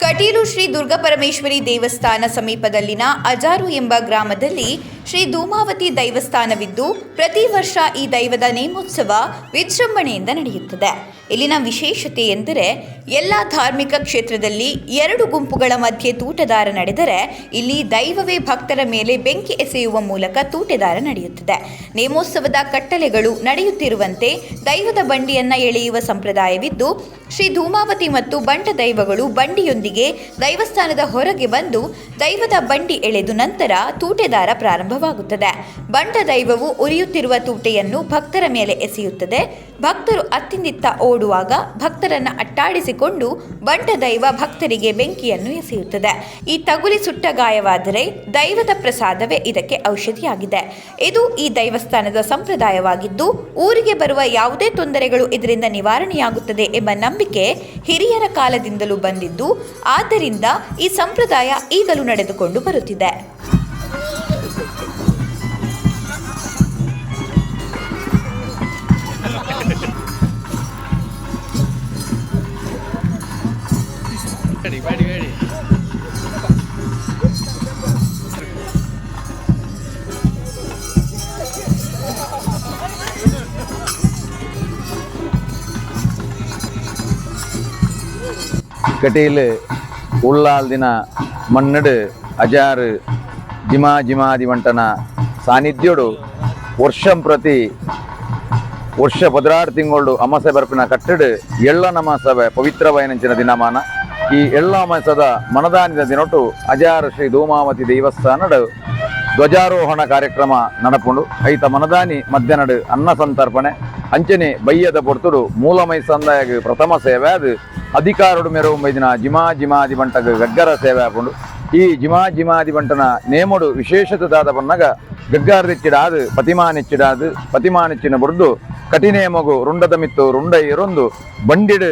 ಕಟೀಲು ಶ್ರೀ ದುರ್ಗಾಪರಮೇಶ್ವರಿ ದೇವಸ್ಥಾನ ಸಮೀಪದಲ್ಲಿನ ಅಜಾರು ಎಂಬ ಗ್ರಾಮದಲ್ಲಿ ಶ್ರೀ ಧೂಮಾವತಿ ದೈವಸ್ಥಾನವಿದ್ದು, ಪ್ರತಿ ವರ್ಷ ಈ ದೈವದ ನೇಮೋತ್ಸವ ವಿಜೃಂಭಣೆಯಿಂದ ನಡೆಯುತ್ತದೆ. ಇಲ್ಲಿನ ವಿಶೇಷತೆ ಎಂದರೆ, ಎಲ್ಲ ಧಾರ್ಮಿಕ ಕ್ಷೇತ್ರದಲ್ಲಿ ಎರಡು ಗುಂಪುಗಳ ಮಧ್ಯೆ ತೂಟದಾರ ನಡೆದರೆ, ಇಲ್ಲಿ ದೈವವೇ ಭಕ್ತರ ಮೇಲೆ ಬೆಂಕಿ ಎಸೆಯುವ ಮೂಲಕ ತೂಟೆದಾರ ನಡೆಯುತ್ತದೆ. ನೇಮೋತ್ಸವದ ಕಟ್ಟಲೆಗಳು ನಡೆಯುತ್ತಿರುವಂತೆ, ದೈವದ ಬಂಡಿಯನ್ನ ಎಳೆಯುವ ಸಂಪ್ರದಾಯವಿದ್ದು, ಶ್ರೀ ಧೂಮಾವತಿ ಮತ್ತು ಬಂಟ ದೈವಗಳು ಬಂಡಿಯೊಂದಿಗೆ ದೈವಸ್ಥಾನದ ಹೊರಗೆ ಬಂದು, ದೈವದ ಬಂಡಿ ಎಳೆದು ನಂತರ ತೂಟೆದಾರ ಪ್ರಾರಂಭವಾಗುತ್ತದೆ ಬಂಟ ದೈವವು ಉರಿಯುತ್ತಿರುವ ತೂಟೆಯನ್ನು ಭಕ್ತರ ಮೇಲೆ ಎಸೆಯುತ್ತದೆ. ಭಕ್ತರು ಅತ್ತಿಂದಿತ್ತ ಓಡುವಾಗ ಭಕ್ತರನ್ನು ಅಟ್ಟಾಡಿಸಿಕೊಂಡು ಬಂಟ ದೈವ ಭಕ್ತರಿಗೆ ಬೆಂಕಿಯನ್ನು ಎಸೆಯುತ್ತದೆ. ಈ ತಗುಲಿ ಸುಟ್ಟ ಗಾಯವಾದರೆ ದೈವದ ಪ್ರಸಾದವೇ ಇದಕ್ಕೆ ಔಷಧಿಯಾಗಿದೆ. ಇದು ಈ ದೈವಸ್ಥಾನದ ಸಂಪ್ರದಾಯವಾಗಿದ್ದು, ಊರಿಗೆ ಬರುವ ಯಾವುದೇ ತೊಂದರೆಗಳು ಇದರಿಂದ ನಿವಾರಣೆಯಾಗುತ್ತದೆ ಎಂಬ ನಂಬಿಕೆ ಹಿರಿಯರ ಕಾಲದಿಂದಲೂ ಬಂದಿದ್ದು, ಆದ್ದರಿಂದ ಈ ಸಂಪ್ರದಾಯ ಈಗಲೂ ನಡೆದುಕೊಂಡು ಬರುತ್ತಿದೆ. ಕಟೀಲ್, ಉಳ್ಳಾಲ್ ದಿನ ಮನ್ನಡ್ ಅಜಾರ್, ಜಿಮಾ ಜಿಮಾದಿ ವಂಟನ ಸಾನ್ನಿಧ್ಯೋಡು ವರ್ಷಂ ಪ್ರತಿ ವರ್ಷ ಪದರಾರು ತಿಂಗಳು ಅಮಾಸೆ ಬರ್ಪಿನ ಕಟ್ಟಡು ಎಳ್ಳ ನಮಾಸವೆ ಪವಿತ್ರವಯನಂಚಿನ ದಿನಮಾನ. ಈ ಎಳ್ಳ ಅಮಾಸದ ಮನದಾನಿದ ದಿನೊಟ್ಟು ಅಜಾರ್ ಶ್ರೀ ಧೂಮಾವತಿ ದೇವಸ್ಥಾನಡ್ ಧ್ವಜಾರೋಹಣ ಕಾರ್ಯಕ್ರಮ ನಡಪುಂಡು. ಐತ ಮನದಾನಿ ಮಧ್ಯಾಹ್ನಡ್ ಅನ್ನ ಸಂತರ್ಪಣೆ. ಅಂಚನೆ ಬೈಯದ ಪೊರ್ತುಡು ಮೂಲಮೈ ಸಂದಾಯಗ್ ಪ್ರಥಮ ಸೇವೆ ಅದು. ಅಧಿಕಾರಡು ಮೆರವು ಮೈದಿನ ಜಿಮಾ ಜಿಮಾದಿ ಬಂಟಗ ಗಗ್ಗರ ಸೇವೆ ಆಪುಂಡು ಈ ಜಿಮಾ ಜಿಮಾದಿ ಬಂಟನ ನೇಮಡು ವಿಶೇಷತದಾದ ಬಣ್ಣಗ ಗಗ್ಗಾರದಿಚ್ಚಿಡಾದು ಪತಿಮಾನೆಚ್ಚಿಡಾದು ಪತಿಮಾನೆಚ್ಚಿನ ಬುರ್ದು ಕಠಿನೇಮಗು ರುಂಡದ ಮಿತ್ತು ರುಂಡ ಇರೊಂದು ಬಂಡಿಡು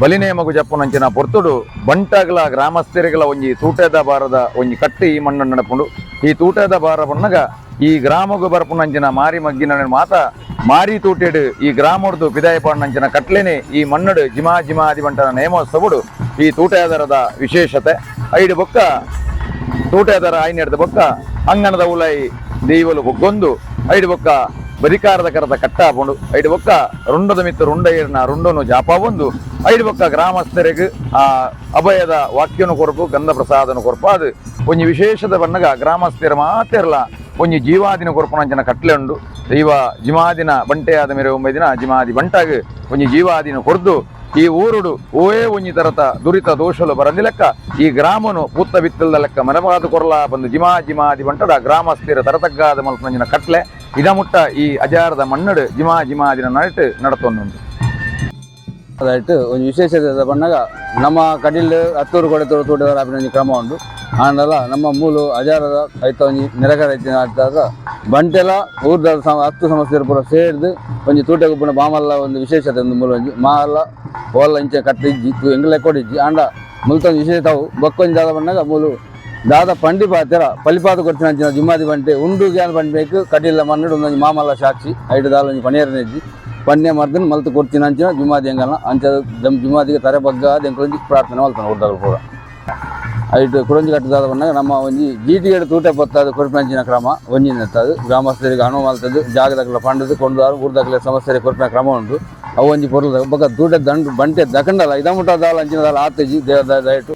ಬಲಿನೇಮಗು ಜಪ್ಪುನಂಚಿನ ಪೊರ್ತುಡು ಬಂಟಗಳ ಗ್ರಾಮಸ್ಥರಿಗಳ ಒಂಜಿ ತೂಟದ ಬಾರದ ಒಂಜಿ ಕಟ್ಟಿ ಈ ಮಣ್ಣನ್ನು ನಡಪುಂಡು ಈ ತೂಟದ ಬಾರ ಪುನಗ ಈ ಗ್ರಾಮಗು ಬರಪುನಂಚಿನ ಮಾರಿ ಮಗ್ಗಿನ ಮಾತ. ಮಾರಿ ತೂಟೆಡು ಈ ಗ್ರಾಮಡ್ದು ಪಿದಾಯ ಪಾಡ್ನಂಚಿನ ಕಟ್ಲೆನೆ ಈ ಮಣ್ಣಡು ಜಿಮಾ ಜಿಮಾದಿ ಬಂಟನ ನೇಮೋತ್ಸವಡು ಈ ತೂಟದರದ ವಿಶೇಷತೆ. ಐಡು ಬೊಕ್ಕ ತೂಟದರ ಐನೆಡ್ದ ಬೊಕ್ಕ ಅಂಗನದ ಉಲೈ ದೇವಲು ಬೊಗ್ಗೊಂದು ಐಡು ಬೊಕ್ಕ ಬರಿಕಾರದ ಕರದ ಕಟ್ಟಾಪುಂಡು ಐದು ಬೊಕ್ಕ ರುಂಡದ ಮಿತ್ತ ರುಂಡ ಏರ್ನ ರುಂಡನು ಜಾಪವೊಂದು ಐದು ಬೊಕ್ಕ ಗ್ರಾಮಸ್ಥರಿಗೆ ಆ ಅಭಯದ ವಾಕ್ಯನು ಕೊರಪು, ಗಂಧ ಪ್ರಸಾದನು ಕೊರಪು. ಅದು ಒಂಜಿ ವಿಶೇಷದ ಬಣ್ಣಗ ಗ್ರಾಮಸ್ಥರ ಮಾತಿರಲ ಒಂಜಿ ಜೀವಾದಿನ ಕೊರಪುನಂಚಿನ ಕಟ್ಲೆ ಉಂಡು. ದೈವ ಜಿಮಾದಿನ ಬಂಟೆಯಾದ ಮೇರೆ ಒಂಬೈ ದಿನ ಜಿಮಾದಿ ಬಂಟಾಗ್ ಒಂಜಿ ಜೀವಾದಿನ ಕೊರ್ದು. ಈ ಊರುಡು ಓಯೇ ಒಂಜಿ ತರತ ದುರಿತ ದೋಷಲು ಬರಂದಿ ಲೆಕ್ಕ. ಈ ಗ್ರಾಮನು ಪೂತ್ತ ಬಿತ್ತಲ್ದ ಲೆಕ್ಕ ಮನವಾದ ಕೊರಲಾ ಬಂದು ಜಿಮಾ ಜಿಮಾದಿ ಬಂಟದ ಗ್ರಾಮಸ್ಥಿರ ತರತಗ್ಗಾದ ಮಲ್ಪಂಜಿನ ಕಟ್ಲೆ. ಈ ಅಜಾರದ ಮಣ್ಣಡು ಜಿಮಾ ಜಿಮಾದಿನ ನಟ್ಟು ನಡತೊಂದುಂಟು ಅದಾಯ್ತು ಒಂದು ವಿಶೇಷತೆ ಬಂದಾಗ ನಮ್ಮ ಕಡಿಲ್ ಹತ್ತೂರು ಕೊಡೆ ತೋಡು ತೋಟದ ಒಂಜಿ ಕ್ರಮ ಉಂಡು ಆಂಡಲ ನಮ್ಮ ಮೂಲು ಅಜಾರದ ಐತ ಒಂಜಿ ನೆರಕರ ಆಡ್ದಾಗ ಬಂಟೆಲ ಊರ್ದ ಹತ್ತು ಸಮಸ್ಯೆ ಪೂರ ಸೇರ್ದು ಒಂಜಿ ತೂಟ ಗುಬ್ಬನ ಬಾಮಲ್ಲ ಒಂದು ವಿಶೇಷತೆ ಒಂದು ಮೂಲ ಒಂಜಿ ಮಾಲ್ಲ ಓಲ್ಲ ಇಂಚೆ ಕಟ್ಟಿಜ್ಜಿ ಎಂಗ್ಲೆ ಕೊಡಿಜ್ಜಿ ಆಂಡ ಮುಲ್ತೊಂದು ವಿಶೇಷ ಅವು ಬಕ್ಕೊಂಜಿ ದಾದ ಬಂದಾಗ ಮೂಲು ದಾದ ಪಂಡಿ ಪಾತೆರ ಪಲಿಪಾತ ಕೊಡ್ತಿನ ಅಂಚಿನ ಜಿಮ್ಮಾದಿ ಬಂಟೆ ಉಂಡು ಗ್ಯಾನ್ ಬಂಡ್ಬೇಕು ಕಡಿಲ್ಲ ಮನ್ನಡು ಒಂದೊಂಜಿ ಮಾಮಲ್ಲ ಸಾಕ್ಷಿ ಐದು ದಾಲ ಒಂಜಿ ಪಣಿಯರನೆಜ್ಜಿ ಪನ್ನೆ ಮರ್ದನ್ ಮಲ್ತು ಕೊಡ್ತೀನಿ ಅಂಚಿನ ಜುಮಾದಿ ಹೆಂಗಲ್ಲ ಅಂಚ ದಮ್ ಜುಮಾದಿಗೆ ತರೆ ಬಗ್ಗ ಅದೆಂಕೊಂಜಿ ಪ್ರಾರ್ಥನೆ ಮಲ್ತಾನೆ ಉಡ್ಡಲ್ ಪೂರ ಐಟು ಕುರಂಜಿ ಕಟ್ಟದಾದ ಬಂದಾಗ ನಮ್ಮ ಒಂಜಿ ಜೀಟಿಗೇಡು ತೂಟೆ ಪತ್ತಾದ ಕೊರ್ಪಿನಂಚಿನ ಕ್ರಮ ಒಂಜಿನ ಎತ್ತದು ಗ್ರಾಮಸ್ಥರಿಗೆ ಹಣ ಮಲ್ತದ್ದು ಜಾಗದಾಗಲ ಪಂಡದು ಕೊಂಡಾರು ಊರ್ದಾಗಲ ಸಮಸ್ಯೆ ಕೊರ್ಪಿನ ಕ್ರಮ ಉಂಟು ಅವು ಒಂಜಿ ಪೊರ್ಲ ಬೊಕ್ಕ ತೂಟೆ ದಂಡು ಬಂಟೆ ದಕಂಡಲ್ಲ ಇದ ಮುಟ್ಟ ದಾಲ ಅಂಚಿನ ದಾಲ ಆತಜಿ ದೇವದ ದಯಟು